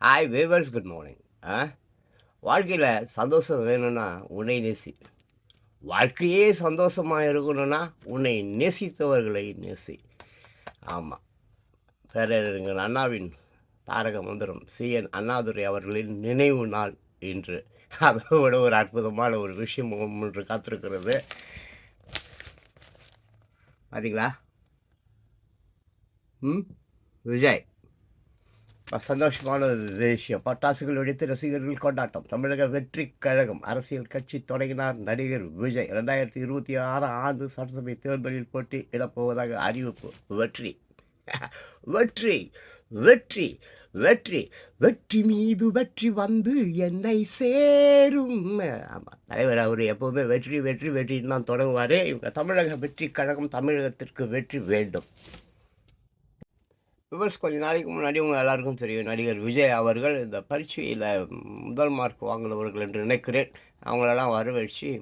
Hi viewers good morning ஆ? வாழ்க்கையில் சந்தோஷம் வேணும்னா உன்னை நேசி. வாழ்க்கையே சந்தோஷமாக இருக்கணும்னா உன்னை நேசித்தவர்களை நேசி. ஆமாம் பேரறிஞர் அண்ணாவின் தாரக மந்திரம் சி. என். அண்ணாதுரை அவர்களின் நினைவு நாள் இன்று. அதை விட ஒரு அற்புதமான ஒரு விஷயம் ஒன்று காத்திருக்கிறது. பார்த்தீங்களா ம்? விஜய். சந்தோஷமான ஒரு விஷயம். பட்டாசுகள் வெடித்து ரசிகர்கள் கொண்டாட்டம். தமிழக வெற்றி கழகம் அரசியல் கட்சி தொடங்கினார் நடிகர் விஜய். ரெண்டாயிரத்தி இருபத்தி ஆறாம் ஆண்டு சட்டசபை தேர்தலில் போட்டி இடப்போவதாக அறிவிப்பு. வெற்றி. வெற்றி. வெற்றி. வெற்றி. வெற்றி மீது வெற்றி வந்து என்னை சேரும். ஆமாம் தலைவர் அவர் எப்போவுமே வெற்றி வெற்றி வெற்றின்னு தான் தொடங்குவார். இவங்க தமிழக வெற்றி கழகம் தமிழகத்திற்கு வெற்றி வேண்டும். விவர்ஸ் கொஞ்ச நாளைக்கு முன்னாடி உங்கள் எல்லாருக்கும் தெரியும். நடிகர் விஜய் அவர்கள் இந்த பரீட்சையில் முதல் மார்க் வாங்கினவர்கள் என்று நினைக்கிறேன். அவங்களெல்லாம் வரவழைச்சு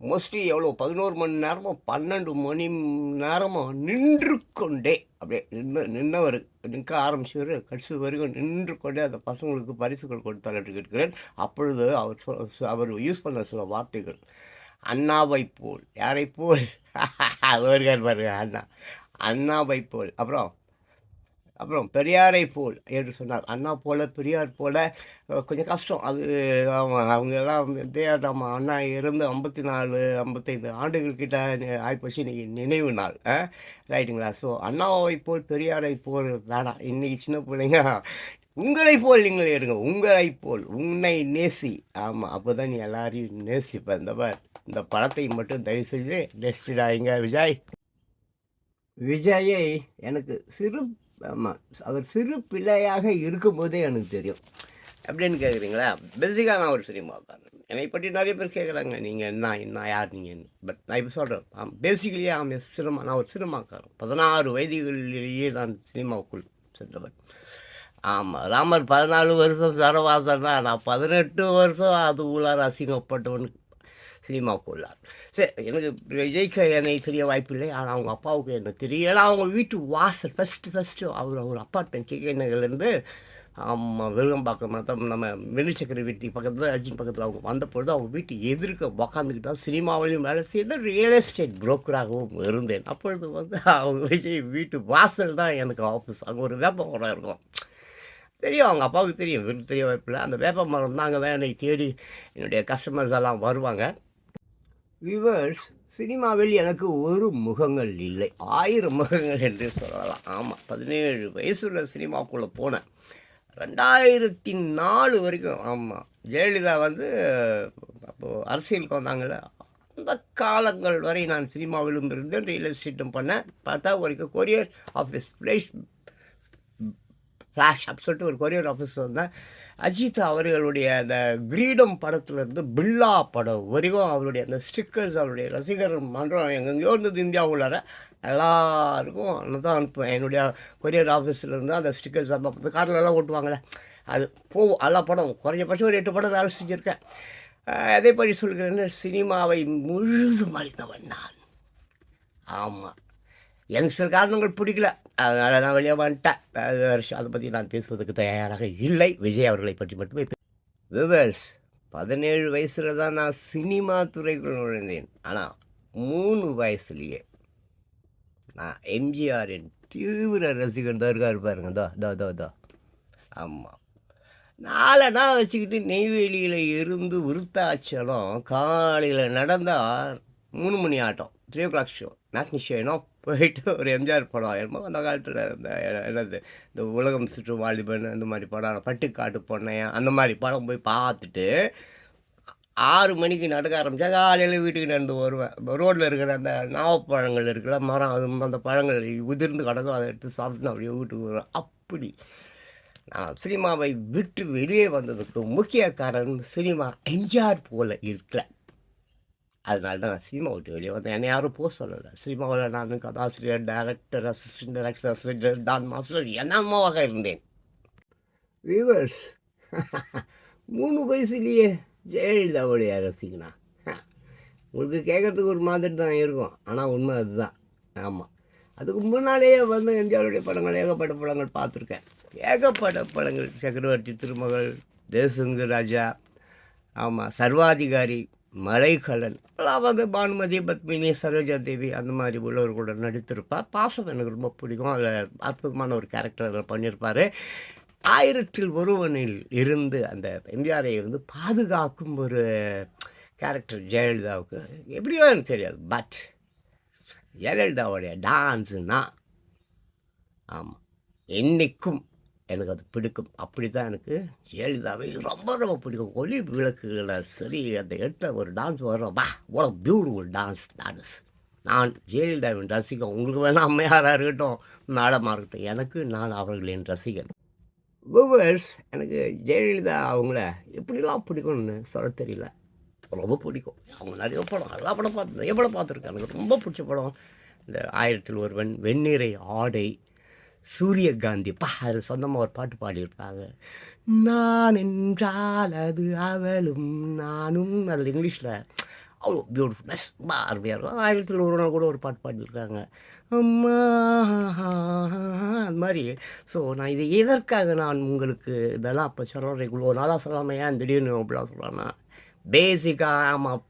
மோஸ்ட்லி எவ்வளோ? பதினோரு மணி நேரமும் பன்னெண்டு மணி நேரமும் நின்று கொண்டே அப்படியே நின்று நின்றவர் நிற்க ஆரம்பிச்சவர் கடைசி வரைக்கும் நின்று கொண்டே அந்த பசங்களுக்கு பரிசுகள் கொடுத்தார் என்று கேட்கிறேன். அப்பொழுது அவர் சொ- அவர் யூஸ் பண்ண சில வார்த்தைகள். அண்ணாவை போல். யாரை போல்? வருகார் பாருங்க அண்ணா. அண்ணாவை போல். அப்புறம் அப்புறம் பெரியாரை போல் என்று சொன்னார். அண்ணா போல பெரியார் போல கொஞ்சம் கஷ்டம். அது அவங்க அவங்க எல்லாம் வந்து நம்ம அண்ணா இருந்து ஐம்பத்தி நாலு ஐம்பத்தைந்து ஆண்டுகள் கிட்ட ஆகிப்போச்சு இன்றைக்கி நினைவு நாள் ரைட்டுங்களா? ஸோ அண்ணாவை போல் பெரியாரை போல் வேணாம் இன்றைக்கி சின்ன பிள்ளைங்க உங்களை போல் நீங்கள் இருங்க. உங்களை போல் உன்னை நேசி. ஆமாம் அப்போ தான் நீ எல்லாரையும் நேசிப்பேன் இந்த இந்த படத்தை மட்டும் தயவு செஞ்சு நேசிடாங்க விஜய். விஜயை எனக்கு சிறு ஆமாம் அவர் சிறு பிள்ளையாக இருக்கும்போதே எனக்கு தெரியும். அப்படின்னு கேட்குறீங்களா பேசிக்காக நான் ஒரு சினிமாக்காரன். என்னை பற்றி நிறைய பேர் கேட்குறாங்க நீங்கள் என்ன என்ன யார் நீங்கள் பட் நான் இப்போ சொல்கிறேன் பேசிக்கலியே ஆம் சினிமா நான் ஒரு சினிமாக்காரன். பதினாறு வயதுகளிலேயே நான் சினிமாவுக்குள் சென்றவன். ஆமாம் ராமர் பதினாலு வருஷம் சரவாசன்னா நான் பதினெட்டு வருஷம் அது உள்ளார் அசிங்கப்பட்டவனுக்கு சினிமாவுக்குள்ளார் சரி எனக்கு விஜய்க்கு என்னை தெரிய வாய்ப்பில்லை. ஆனால் அவங்க அப்பாவுக்கு என்ன தெரியும் ஏன்னா அவங்க வீட்டு வாசல் ஃபஸ்ட்டு ஃபஸ்ட்டு அவர் அவர் அப்பார்ட்மெண்ட் கே நகர்லேருந்து ஆமாம் விருகம்பாக்கம் மற்ற நம்ம வெள்ளிச்சக்கர வீட்டு பக்கத்தில் அர்ஜுன் பக்கத்தில் அவங்க வந்த பொழுது அவங்க வீட்டு எதிர்க்க உக்காந்துக்கிட்டா சினிமாவிலையும் வேலை செய்து ரியல் எஸ்டேட் புரோக்கராகவும் இருந்தேன். அப்பொழுது வந்து அவங்க விஜய் வீட்டு வாசல் தான் எனக்கு ஆஃபீஸ் அங்கே ஒரு வேப்ப மரம் இருக்கும். தெரியும் அவங்க அப்பாவுக்கு தெரியும். இவருக்கு தெரிய வாய்ப்பில்லை. அந்த வேப்ப மரம் தான் அங்கே தான் என்னை தேடி என்னுடைய கஸ்டமர்ஸ் எல்லாம் வருவாங்க. விவர்ஸ் சினிமாவில் எனக்கு ஒரு முகங்கள் இல்லை. ஆயிரம் முகங்கள் என்று சொல்லலாம். ஆமாம் பதினேழு வயசுள்ள சினிமாக்குள்ளே போனேன். ரெண்டாயிரத்தி நாலு வரைக்கும் ஆமாம் ஜெயலலிதா வந்து அப்போது அரசியலுக்கு வந்தாங்கள்ல அந்த காலங்கள் வரை நான் சினிமாவிலும் இருந்தேன் ரியல் எஸ்டேட்டும் பண்ணேன். பார்த்தா ஒரு courier office flash flash up சொல்லிட்டு ஒரு கொரியர் ஆஃபீஸ் வந்தேன். அஜித் அவர்களுடைய அந்த கிரீடம் படத்துலேருந்து பில்லா படம் வரைக்கும் அவருடைய அந்த ஸ்டிக்கர்ஸ் அவருடைய ரசிகர் மன்றம் எங்கெங்கேயோ இருந்தது இந்தியாவுள்ளார. எல்லாருக்கும் தான் அனுப்புவேன் என்னுடைய கொரியர் ஆஃபீஸ்லேருந்து அந்த ஸ்டிக்கர்ஸ் பார்த்து கார்லெல்லாம் ஓட்டுவாங்களே அது போகும் எல்லா படம். குறைஞ்சபட்சம் ஒரு எட்டு படம் வேலை செஞ்சுருக்கேன். அதே மாதிரி சொல்கிறேன்னு சினிமாவை முழுதும் அறிந்தவன் நான். ஆமாம் எனக்கு சில காரணங்கள் பிடிக்கல. அதனால் நான் வெளியே வந்துட்டேன். அது வருஷம். அதை பற்றி நான் பேசுவதற்கு தயாராக இல்லை. விஜய் அவர்களை பற்றி மட்டுமே விவர்ஸ் பதினேழு வயசில் தான் நான் சினிமா துறைக்குள் நுழைந்தேன். ஆனால் மூணு வயசுலேயே நான் எம்ஜிஆரின் தீவிர ரசிகன் தான் இருக்காரு பாருங்க. தோ தோ தோ தோ ஆமாம் நாலனா வச்சுக்கிட்டு நெய்வேலியில் இருந்து விருத்தாச்சலம் காலையில் நடந்தால் மூணு மணி ஆட்டம். Three o'clock show matinee ஷோனோ போயிட்டு ஒரு எம்ஜிஆர் படம் என்னமோ அந்த காலத்தில் இந்த என்னது இந்த உலகம் சுற்று வாலிபன் அந்த மாதிரி படம் பட்டுக்காட்டு பொண்ணையன் அந்த மாதிரி படம் போய் பார்த்துட்டு ஆறு மணிக்கு நடக்க ஆரம்பித்தா காலையில் வீட்டுக்கு நடந்து வருவேன். ரோட்டில் இருக்கிற அந்த நாவப்பழங்கள் இருக்கிற மரம் அது அந்த பழங்கள் உதிர்ந்து கிடக்கும் அதை எடுத்து சாப்பிட்டு நான் அப்படியே வீட்டுக்கு வருவேன். அப்படி நான் சினிமாவை விட்டு வெளியே வந்ததுக்கு முக்கிய காரணம் சினிமா எம்ஜிஆர் போல இருக்கல. அதனால தான் நான் சினிமா விட்டு வெளியே வந்தேன். என்னை யாரும் போக சொல்லலை. சினிமாவில் நான் கதாசிரியர் director assistant director assistant dance master என்னம்மாவாக இருந்தேன். வீவர்ஸ் மூணு வயசுலேயே ஜெயலலிதாவுடைய ரசிகனா உங்களுக்கு கேட்குறதுக்கு ஒரு மாதிரி தான் இருக்கும். ஆனால் உண்மை அதுதான். ஆமாம் அதுக்கு முன்னாலேயே வந்து எம்ஜிஆருடைய படங்கள் ஏகப்பட்ட படங்கள் பார்த்துருக்கேன். ஏகப்பட்ட படங்கள். சக்கரவர்த்தி திருமகள் தேசுங்கு ராஜா ஆமாம் சர்வாதிகாரி மலைக்கலன் அதாவது பானுமதி பத்மினி சரோஜா தேவி அந்த மாதிரி உள்ளவர் கூட நடித்திருப்பா. பாசம் எனக்கு ரொம்ப பிடிக்கும். அதில் அற்புதமான ஒரு கேரக்டர் அதில் பண்ணியிருப்பார். ஆயிரத்தில் ஒருவனில் இருந்து அந்த எம்ஜிஆரை வந்து பாதுகாக்கும் ஒரு கேரக்டர் ஜெயலலிதாவுக்கு. எப்படியோ எனக்கு தெரியாது. பட் ஜெயலலிதாவுடைய டான்ஸுன்னா ஆமாம் என்னைக்கும் எனக்கு அது பிடிக்கும். அப்படி தான் எனக்கு ஜெயலலிதாவை ரொம்ப ரொம்ப பிடிக்கும். ஒளி விளக்குகளை சரி அந்த எடுத்த ஒரு டான்ஸ் வரும். வா ஓ பியூட்டிஃபுல் டான்ஸ் டான்ஸ் நான் ஜெயலலிதாவின் ரசிகன். உங்களுக்கு வேணால் அம்மையாராக இருக்கட்டும். மேடமாக இருக்கட்டும் எனக்கு நான் அவர்களின் ரசிகன். விவர்ஸ் எனக்கு ஜெயலலிதா அவங்கள எப்படிலாம் பிடிக்கும்னு சொல்ல தெரியல. ரொம்ப பிடிக்கும். அவங்க நிறைய படம் எல்லா படம் பார்த்து நிறைய படம் பார்த்துருக்கேன். எனக்கு ரொம்ப பிடிச்ச படம் இந்த ஆயிரத்தில் ஒருவன் வெண்ணிறை ஆடை. சூரியகாந்தி பா அதில் சொந்தமாக ஒரு பாட்டு பாடியிருப்பாங்க. நான் என்றால் அது அவளும் நானும் அதில் இங்கிலீஷில். அவ்வளோ பியூட்டிஃபுல் ரொம்ப அருமையாக இருக்கும். ஆயிரத்தில் ஒரு நாள் கூட ஒரு பாட்டு பாடியிருக்காங்க. அம்மா அந்த மாதிரி. ஸோ நான் இது எதற்காக நான் உங்களுக்கு இதெல்லாம் அப்போ சொல்கிறேன் இவ்வளோ நாளாக சொல்லாமல் ஏன் திடீர்னு அப்படிலாம் சொல்கிறேன்னா பேசிக்காக ஆமாம்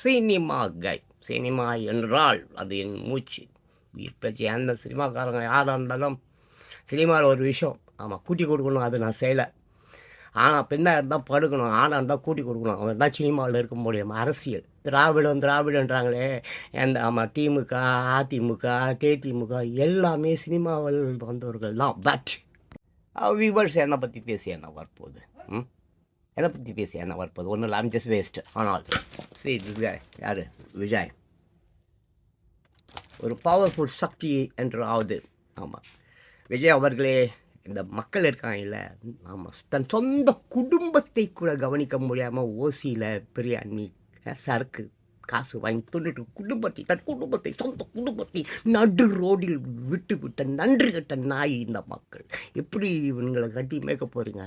சினிமா கை சினிமா என்றால் அது என் மூச்சு. இப்போ எந்த சினிமாக்காரங்க யாராக இருந்தாலும் சினிமாவில் ஒரு விஷயம். ஆமாம் கூட்டி கொடுக்கணும் அது நான் செய்யலை. ஆனால் பெண்ணாக இருந்தால் படுக்கணும் ஆணாக இருந்தால் கூட்டி கொடுக்கணும். அவன் தான் சினிமாவில் இருக்க முடியும். அரசியல். திராவிடம் திராவிடன்றாங்களே. எந்த ஆமாம் திமுக அதிமுக தேதிமுக எல்லாமே சினிமாவில் வந்தவர்கள் தான். பட் விவர்ஸ் என்னை பற்றி பேசி என்ன வரப்போகுது? ம்? என்னை பற்றி பேசி என்ன வரப்போகுது? ஒன்றும் இல்லை ஐம் ஜஸ்ட் வேஸ்ட் ஆனால் சரி விஜய் யார்? விஜய். ஒரு பவர்ஃபுல் சக்தி என்று ஆகுது ஆமாம் விஜய் அவர்களே இந்த மக்கள் இருக்காங்கல்ல ஆமாம் தன் சொந்த குடும்பத்தை கூட கவனிக்க முடியாமல் ஓசியில் பிரியாணி அஹ், சரக்கு காசு வாங்கி தொண்டு குடும்பத்தை தன் குடும்பத்தை சொந்த குடும்பத்தை நடு ரோடில் விட்டு விட்ட நன்றி கட்ட நாய் இந்த மக்கள். எப்படி இவங்களை கட்டி மேய்க்க போகிறீங்க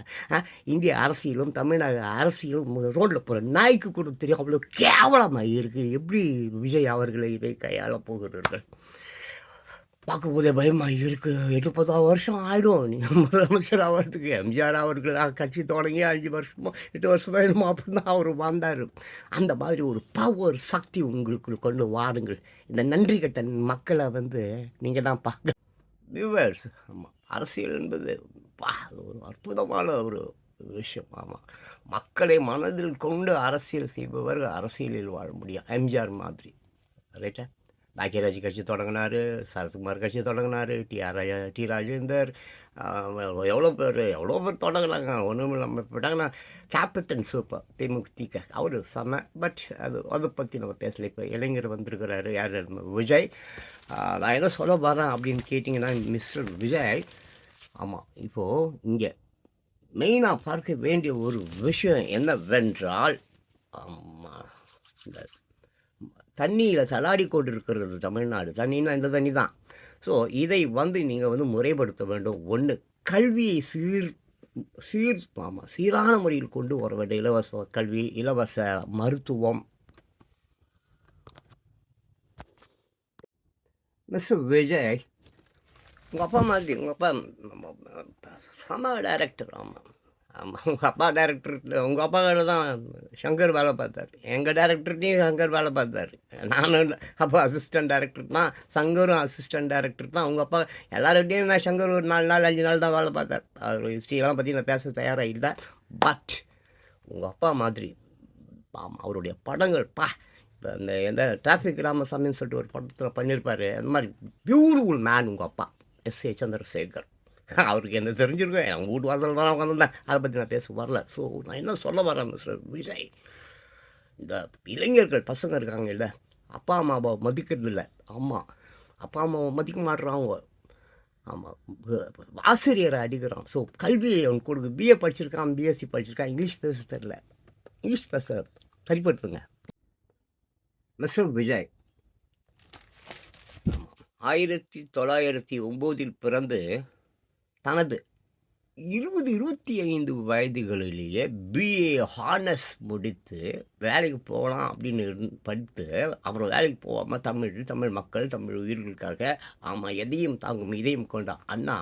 இந்திய அரசியலும் தமிழ்நாடு அரசியலும் ரோட்டில் போகிற நாய்க்கு கூட தெரியும் அவ்வளோ கேவலமாக இருக்குது எப்படி விஜய் அவர்களை இதை கையாள போகிறீர்கள்? பார்க்கும்போதே பயமாக இருக்குது எட்டு பத்தாவது வருஷம் ஆகிடும் நீங்கள் முதலமைச்சர் ஆகிறதுக்கு எம்ஜிஆர் அவர்கள் கட்சி தொடங்கி அஞ்சு வருஷமோ எட்டு வருஷமோ வேணுமோ அப்படின்னு அவர் வந்தார் அந்த மாதிரி ஒரு பவர் சக்தி உங்களுக்கு கொண்டு வாருங்கள். இந்த நன்றி கட்ட மக்களை வந்து நீங்கள் தான் பார்க்க வியூவர்ஸ் ஆமாம் அரசியல் என்பது பா ஒரு அற்புதமான ஒரு விஷயம். ஆமாம் மக்களை மனதில் கொண்டு அரசியல் செய்பவர் அரசியலில் வாழ முடியும். எம்ஜிஆர் மாதிரி. ரைட்டா பாக்கியராஜ் கட்சி தொடங்கினார் சரத்குமார் கட்சி தொடங்கினார் டி ஆர் டி ராஜேந்தர் எவ்வளோ பேர் எவ்வளோ பேர் தொடங்கினாங்க ஒன்றும் இல்லாமல் போட்டாங்கன்னா கேப்டன் சூப்பர் தேமுதிக அவர் செம பட் அது அதை பற்றி நம்ம பேசல. இப்போ இளைஞர் வந்திருக்கிறாரு யார் விஜய். நான் என்ன சொல்ல வரேன் அப்படின்னு கேட்டிங்கன்னா மிஸ்டர் விஜய் ஆமாம் இப்போது இங்கே மெயினாக பார்க்க வேண்டிய ஒரு விஷயம் என்னவென்றால் ஆமாம் இந்த தண்ணியில் சலாடி கொண்டு இருக்கிறது தமிழ்நாடு. தண்ணின்னா இந்த தண்ணி தான் ஸோ இதை வந்து நீங்கள் வந்து முறைப்படுத்த வேண்டும். ஒன்று கல்வியை சீர் சீர் ஆமாம் சீரான முறையில் கொண்டு வர வேண்டும் இலவச கல்வி இலவச மருத்துவம். மிஸ்டர் விஜய் உங்கள் அப்பா மாதிரி உங்கள் அப்பா சம டைரக்டர் ஆமாம் ஆமாம் உங்கள் அப்பா டேரக்டர் உங்கள் அப்பா தான் ஷங்கர் வேலை பார்த்தார். எங்கள் டைரக்டர்கிட்டையும் ஷங்கர் வேலை பார்த்தார். நானும் அப்போ அசிஸ்டன்ட் டேரக்டர் தான் சங்கரும் அசிஸ்டன்ட் டேரக்டர் தான். உங்கள் அப்பா எல்லார்கிட்டையும் நான் ஷங்கர் ஒரு நாலு நாள் அஞ்சு நாள் தான் வேலை பார்த்தார். அவர் ஹிஸ்ட்ரியெல்லாம் பற்றி நான் பேச தயாராக இல்லை பட் உங்கள் அப்பா மாதிரி அவருடைய படங்கள் பா இப்போ அந்த எந்த டிராஃபிக் ராமசாமின்னு சொல்லிட்டு ஒரு படத்தில் பண்ணியிருப்பார் அந்த மாதிரி பியூட்டிஃபுல் மேன் உங்கள் அப்பா. S A Chandrasekhar. அவருக்கு என்ன தெரிஞ்சிருக்கும்? என் வீட்டு வாசல் தான் உட்காந்துருந்தேன். அதை பற்றி நான் பேச வரல. ஸோ நான் என்ன சொல்ல வரேன் மிஸ்டர் விஜய்? இந்த இளைஞர்கள் பசங்க இருக்காங்க இல்லை அப்பா அம்மாவை மதிக்கிறது இல்லை. ஆமாம் அப்பா அம்மாவை மதிக்க மாட்டுறாங்க ஆமாம் ஆசிரியரை அடிக்கிறான். ஸோ கல்வியை அவன் கொடுக்கு பிஏ படிச்சிருக்கான் பிஎஸ்சி படிச்சிருக்கான். இங்கிலீஷ் பேச தெரில இங்கிலீஷ் பேச சரிப்படுத்துங்க. மிஸ்டர் விஜய் ஆயிரத்தி தொள்ளாயிரத்தி ஒம்போதில் பிறந்து தனது இருபது இருபத்தி ஐந்து வயதுகளிலேயே பிஏ ஹானர்ஸ் முடித்து வேலைக்கு போகலாம் அப்படின்னு படித்து அப்புறம் வேலைக்கு போகாமல் தமிழ் தமிழ் மக்கள் தமிழ் உயிர்களுக்காக ஆமாம் எதையும் தாங்கும் இதையும் கொண்ட அண்ணா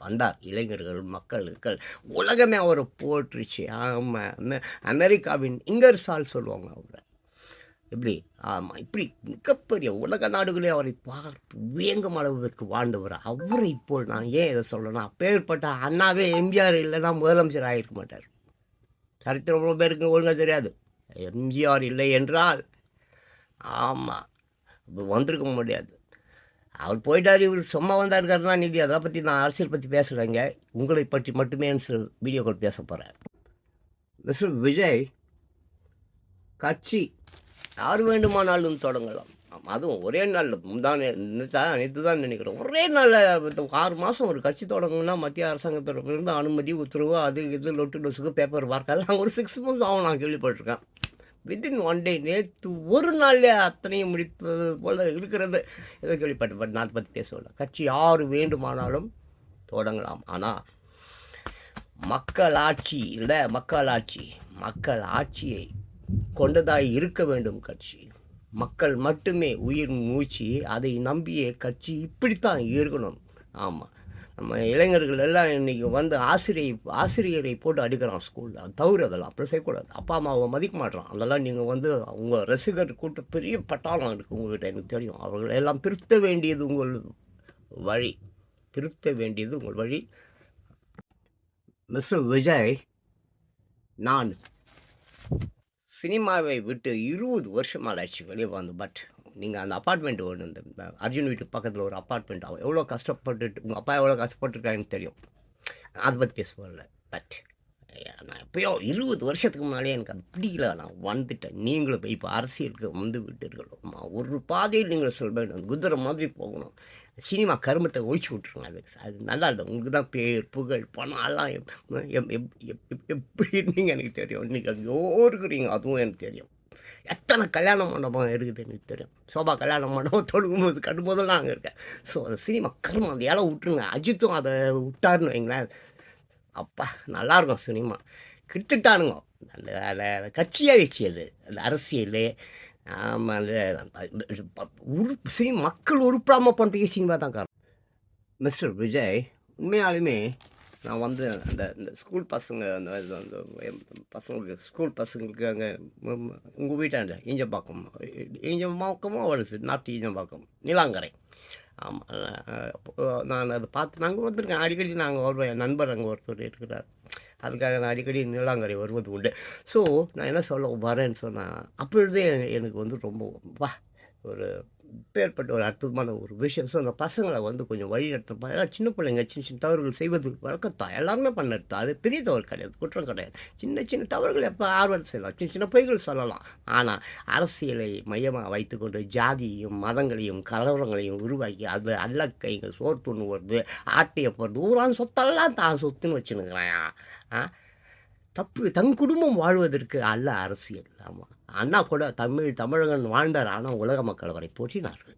வந்தார். இளைஞர்கள் மக்களுக்கு உலகமே அவரை போற்றுச்சு. ஆமாம் அமெரிக்காவின் இங்கர்சால் சொல்லுவாங்க அவரை. எப்படி? ஆமாம் இப்படி மிகப்பெரிய உலக நாடுகளே அவரை பார்த்து வியங்கும் அளவிற்கு வாழ்ந்தவர் அவரை இப்போ நான் ஏன் இதை சொல்லணும்? அப்பேற்பட்ட அண்ணாவே எம்ஜிஆர் இல்லைன்னா முதலமைச்சர் ஆகிருக்க மாட்டார். சரித்திரம் ரொம்ப பேருக்கு ஒழுங்காக தெரியாது. எம்ஜிஆர் இல்லை என்றால் ஆமாம் வந்திருக்க முடியாது. அவர் போயிட்டார் இவர் சும்மா வந்தார் நிதி. அதை பற்றி நான் அரசியல் பற்றி பேசுகிறேங்க உங்களை பற்றி மட்டுமே வீடியோ கால் பேச போகிறேன் மிஸ்டர் விஜய் கட்சி யார் வேண்டுமானாலும் தொடங்கலாம். அதுவும் ஒரே நாளில் முந்தானே தான் நேற்று தான் நினைக்கிறோம். ஒரே நாளில் ஆறு மாதம் ஒரு கட்சி தொடங்குனா மத்திய அரசாங்கத்திலிருந்து அனுமதி உத்தரவு அது இது லொட்டு லொசுக்கு பேப்பர் பார்க்கலாம் ஒரு சிக்ஸ் மந்த்ஸ் ஆகும் நான் கேள்விப்பட்டிருக்கேன். வித்தின் ஒன் டே நேற்று ஒரு நாளில் அத்தனையும் முடித்தது போல இருக்கிறது. இதை கேள்விப்பட்டேன் பட் நான் பற்றி பேசவில்லை. கட்சி யார் வேண்டுமானாலும் தொடங்கலாம். ஆனால் மக்களாட்சி இல்லை மக்களாட்சி மக்கள் ஆட்சியை கொண்டதாய் இருக்க வேண்டும் கட்சி. மக்கள் மட்டுமே உயிர் மூச்சு அதை நம்பிய கட்சி இப்படித்தான் இருக்கணும் ஆமாம் நம்ம இளைஞர்கள் எல்லாம் இன்றைக்கி வந்து ஆசிரியை ஆசிரியரை போட்டு அடிக்கிறான் ஸ்கூலில் அது தவறு அதெல்லாம். அப்படி செய்யக்கூடாது. அப்பா அம்மாவை மதிக்க மாட்டான் அதெல்லாம் நீங்கள் வந்து உங்கள் ரசிகர் கூட்ட பெரிய பட்டாளம் இருக்குது உங்கள்கிட்ட எனக்கு தெரியும். அவர்களை எல்லாம் திருத்த வேண்டியது உங்கள் வழி. திருத்த வேண்டியது உங்கள் வழி. மிஸ்டர் விஜய் நான் சினிமாவை விட்டு இருபது வருஷம் ஆளாச்சு வெளியே வந்து. பட் நீங்கள் அந்த அப்பார்ட்மெண்ட் ஒன்று இந்த அர்ஜுன் வீட்டு பக்கத்தில் ஒரு அப்பார்ட்மெண்ட் ஆகும் எவ்வளோ கஷ்டப்பட்டுட்டு உங்கள் அப்பா எவ்வளோ கஷ்டப்பட்டுருக்காங்கன்னு தெரியும். அதை பற்றி பேச வரல பட் நான் எப்பயோ இருபது வருஷத்துக்கு முன்னாலே எனக்கு அது பிடிக்கல. நான் வந்துட்டேன். நீங்களும் இப்போ அரசியலுக்கு வந்து விட்டீர்களோ ஒரு பாதையில் நீங்கள் சொல்ல வேண்டும் குதிரை மாதிரி போகணும். சினிமா கருமத்தை ஒழிச்சு விட்ருங்க அது அது நல்லா இல்லை. உங்களுக்கு தான் பேர் புகழ் பணம் எல்லாம் எப்- எப்படி இருந்தீங்க எனக்கு தெரியும். இன்றைக்கி அங்கேயோ இருக்கிறீங்க அதுவும் எனக்கு தெரியும். எத்தனை கல்யாண மண்டபம் இருக்குது எனக்கு தெரியும். சோபா கல்யாண மண்டபம் தொடுக்கும்போது கட்டும்போதெல்லாம் அங்கே இருக்கேன். ஸோ அந்த சினிமா கருமம் அந்த இலை விட்டுருங்க. அஜித்தும் அதை விட்டாருன்னு வைங்களேன். அப்பா நல்லா இருக்கும் சினிமா. கிட்டுட்டானுங்க. அந்த கட்சியாக வச்சு அது. அந்த அரசியல். ஆமாம் உறுப்பு மக்கள் உருப்படாமல் பண்ணுறதுக்கு சினிமா தான் காரணம். மிஸ்டர் விஜய் உண்மையாலுமே நான் வந்து அந்த இந்த ஸ்கூல் பசங்க அந்த அந்த பசங்களுக்கு ஸ்கூல் பசங்களுக்கு அங்கே உங்கள் வீட்டாண்ட ஈஞ்சம்பாக்கம் ஈஞ்சம்பாக்கமும் வருது நாட்டு ஈஞ்சம்பாக்கம் நிலாங்கரை. ஆமாம் நான் அதை பார்த்து நாங்கள் வந்திருக்கேன். அடிக்கடி நாங்கள் வருவோம். என் நண்பர் அங்கே ஒருத்தர் இருக்கிறார். அதுக்காக நான் அடிக்கடி நீலாங்கரை வருவது உண்டு ஸோ நான் என்ன சொல்ல வரேன்னு சொன்னால் அப்பொழுதே எனக்கு வந்து ரொம்ப வா ஒரு பேர்பட்ட ஒரு அற்புதமான ஒரு விஷயம். ஸோ அந்த பசங்களை வந்து கொஞ்சம் வழி நடத்தப்பா எல்லாம் சின்ன பிள்ளைங்க சின்ன சின்ன தவறுகள் செய்வது வழக்கத்தான் எல்லாருமே பண்ணது அது பெரிய தவறு கிடையாது குற்றம் கிடையாது. சின்ன சின்ன தவறுகள் எப்போ ஆர்வம் செய்யலாம் சின்ன சின்ன பொய்கள் சொல்லலாம். ஆனால் அரசியலை மையமாக வைத்துக்கொண்டு ஜாதியையும் மதங்களையும் கலவரங்களையும் உருவாக்கி அது அல்ல சோர் துண்ணு வருது ஆட்டைய போடுறது ஊரான் சொத்தெல்லாம் தான் சொத்துன்னு வச்சுனுங்கிறான் ஆ? தப்பு தன் குடும்பம் வாழ்வதற்கு அல்ல அரசியல். ஆமாம் அண்ணா கூட தமிழ் தமிழகன் வாழ்ந்தார் ஆனால் உலக மக்கள் அவரை போற்றினார்கள்.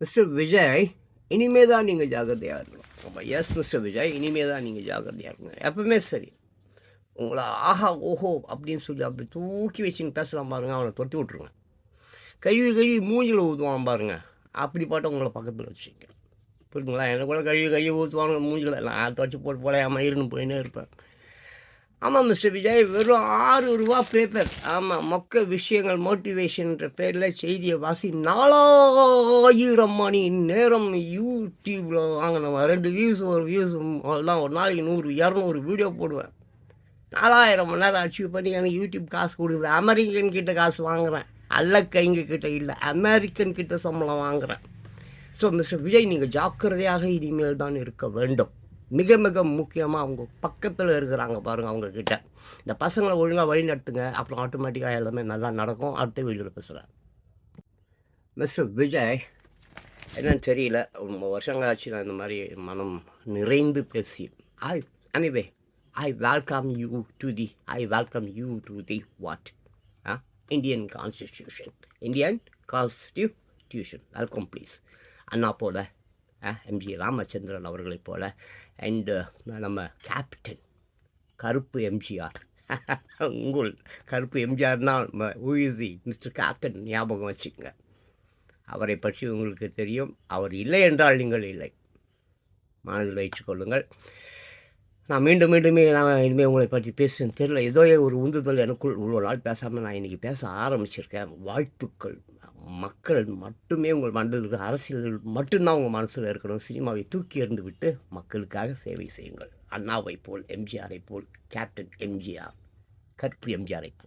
மிஸ்டர் விஜய் இனிமே தான் நீங்கள் ஜாகிரதையாக இருக்கணும் ஆமாம் எஸ் மிஸ்டர் விஜய் இனிமே தான் நீங்கள் ஜாகிரதையாக இருக்கணும் எப்பவுமே சரி. உங்களை ஆஹா ஓஹோ அப்படின்னு சொல்லி அப்படி தூக்கி வச்சுன்னு பேசலாம் பாருங்கள் அவனை தொட்டி விட்ருங்க கழுவி கழுவி மூஞ்சில் ஊற்றுவான் பாருங்கள் அப்படிப்பட்ட உங்களை பக்கத்தில் வச்சுக்க புரியுதுங்களா? எனக்கு கூட கழுவி கழுவி ஊற்றுவாங்க மூஞ்சில். நான் துவச்சி போட்டு போல என் போயின்னே இருப்பேன். ஆமாம் மிஸ்டர் விஜய் வெறும் ஆறு ரூபா பேப்பர் ஆமாம் மொக்க விஷயங்கள் மோட்டிவேஷன்ற பேரில் செய்தியை வாசி நாலாயிரம் மணி நேரம் யூடியூப்பில் வாங்கினேன் ரெண்டு வியூஸ் ஒரு வியூஸ் தான் ஒரு நாளைக்கு நூறு இரநூறு வீடியோ போடுவேன். நாலாயிரம் மணி நேரம் அச்சீவ் பண்ணி எனக்கு யூடியூப் காசு கொடுக்குறேன் அமெரிக்கன் கிட்ட காசு வாங்குகிறேன் அல்ல கைங்க கிட்ட இல்லை. அமெரிக்கன் கிட்ட சம்பளம் வாங்குறேன். ஸோ மிஸ்டர் விஜய் நீங்கள் ஜாக்கிரதையாக இனிமேல் தான் இருக்க வேண்டும். மிக மிக முக்கியமாக அவங்க பக்கத்தில் இருக்கிறாங்க பாருங்கள் அவங்கக்கிட்ட இந்த பசங்களை ஒழுங்காக வழி நடத்துங்க. அப்புறம் ஆட்டோமேட்டிக்காக எல்லாமே நல்லா நடக்கும். அடுத்த வீடியோவில் பேசுகிறேன் மிஸ்டர் விஜய் என்னன்னு தெரியல. ரொம்ப வருஷங்கள் ஆச்சு நான் இந்த மாதிரி மனம் நிறைந்து பேசி. I anyway I welcome you to the I welcome you to the what Indian constitution Indian constitution welcome please Anna போல எம்ஜி ராமச்சந்திரன் அவர்களைப் போல அண்டு uh, நம்ம கேப்டன் கருப்பு எம்ஜிஆர் உங்கள் கருப்பு எம்ஜிஆர்னா ஊசி மிஸ்டர் கேப்டன் ஞாபகம் வச்சுக்கோங்க. அவரை பற்றி உங்களுக்கு தெரியும். அவர் இல்லை என்றால் நீங்கள் இல்லை. மனதில் வைத்துக்கொள்ளுங்கள் நான் மீண்டும் மீண்டுமே நான் இனிமேல் உங்களை பற்றி பேசுவேன் தெரியல. ஏதோ ஒரு உந்துதல் எனக்குள் இவ்வளோ நாள் பேசாமல் நான் இன்றைக்கி பேச ஆரம்பிச்சிருக்கேன். வாழ்த்துக்கள். மக்கள் மட்டுமே உங்கள் மனதில் இருக்க அரசியல் மட்டும்தான் உங்கள் மனசில் இருக்கணும். சினிமாவை தூக்கி எறிந்து விட்டு மக்களுக்காக சேவை செய்யுங்கள். அண்ணாவை போல் எம்ஜிஆரை போல் கேப்டன் எம்ஜிஆர் கற்பு எம்ஜிஆரை போல்.